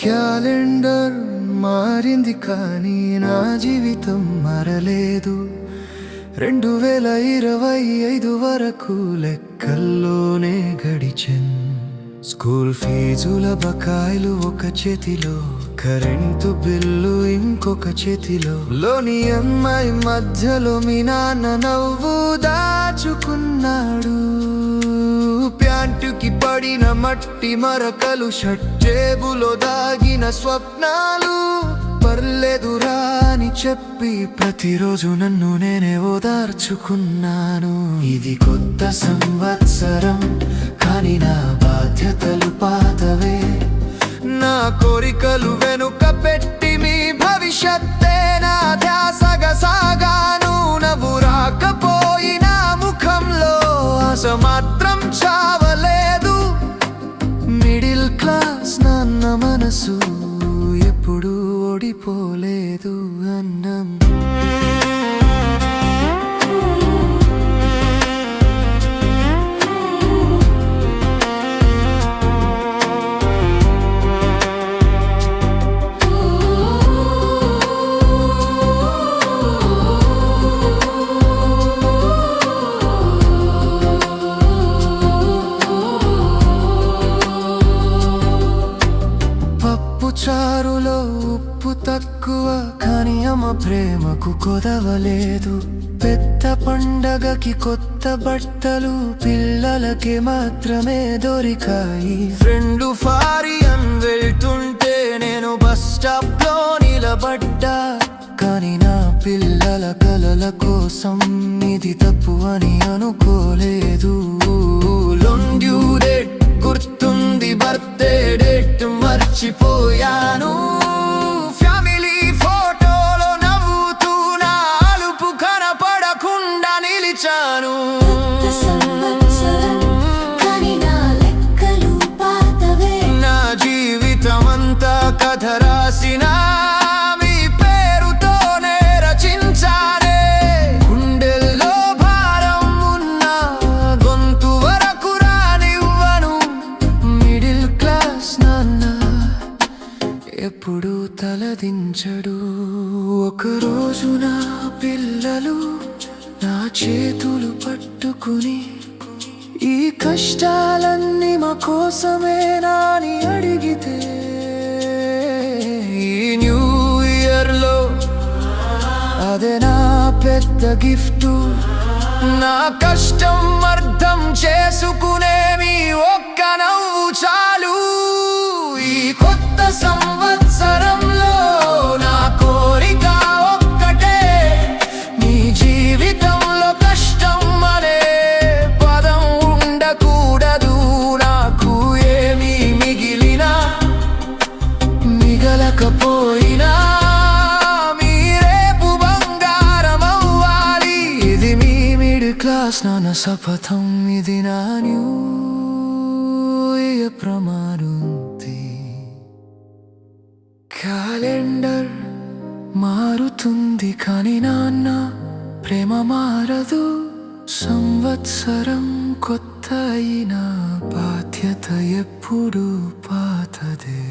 Calendar మారింది కానీ నా జీవితం మారలేదు. రెండు వేల ఇరవై ఐదు వరకు లెక్కల్లోనే గడిచెన్. స్కూల్ ఫీజుల బకాయిలు ఒక చేతిలో కరెంటు బిల్లు ఇంకొక చేతిలో. లోని అమ్మాయి మధ్యలో మీ నాన్న నవ్వు దాచుకున్నాడు. ప్యాంటుకి పడిన మట్టి మరకలు షర్ట్ జేబులో దాగిన స్వప్నాలు. పర్లేదురా అని చెప్పి ప్రతిరోజు నన్ను నేనే ఓదార్చుకున్నాను. ఇది కొత్త సంవత్సరం కానీ నా బాధ్యతలు పాతవే. నా కోరికలు వెనుక పెట్టి మీ భవిష్యత్ మనసు ఎప్పుడూ ఓడిపోలేదు. ఉప్పు తక్కువ కానీ అమ్మ ప్రేమకు కొదవలేదు. పెద్ద పండగకి కొత్త బట్టలు పిల్లలకి మాత్రమే దొరికాయి. ఫ్రెండ్ ఫారి వెళ్తుంటే నేను బస్ స్టాప్లో నిలబడ్డా. కానీ నా పిల్లల కలల కోసం ఇది తప్పు అని అనుకోలేదు. ఎప్పుడూ తలదించడు. ఒకరోజు నా పిల్లలు నా చేతులు పట్టుకుని ఈ కష్టాలన్నీ మా కోసమే నాని అడిగితే ఈ న్యూ ఇయర్లో అదే నా పెద్ద గిఫ్ట్. నా కష్టం అర్థం చేసుకునేవి ఒక్క నవ్వు చాలు. ఈ కొత్త సంవత్సరంలో మిగలకపోయినా మీ రేపు బంగారం అవ్వాలి ఇది మీ మిడిల్ క్లాస్ నాన్న శపథం. ఇది నా న్యూ ఇయర్ క్యాలెండర్ మారుతుంది కానీ నాన్న ప్రేమ మారదు. సంవత్సరం కొత్త అయిన బాధ్యత ఎప్పుడు పాతదే.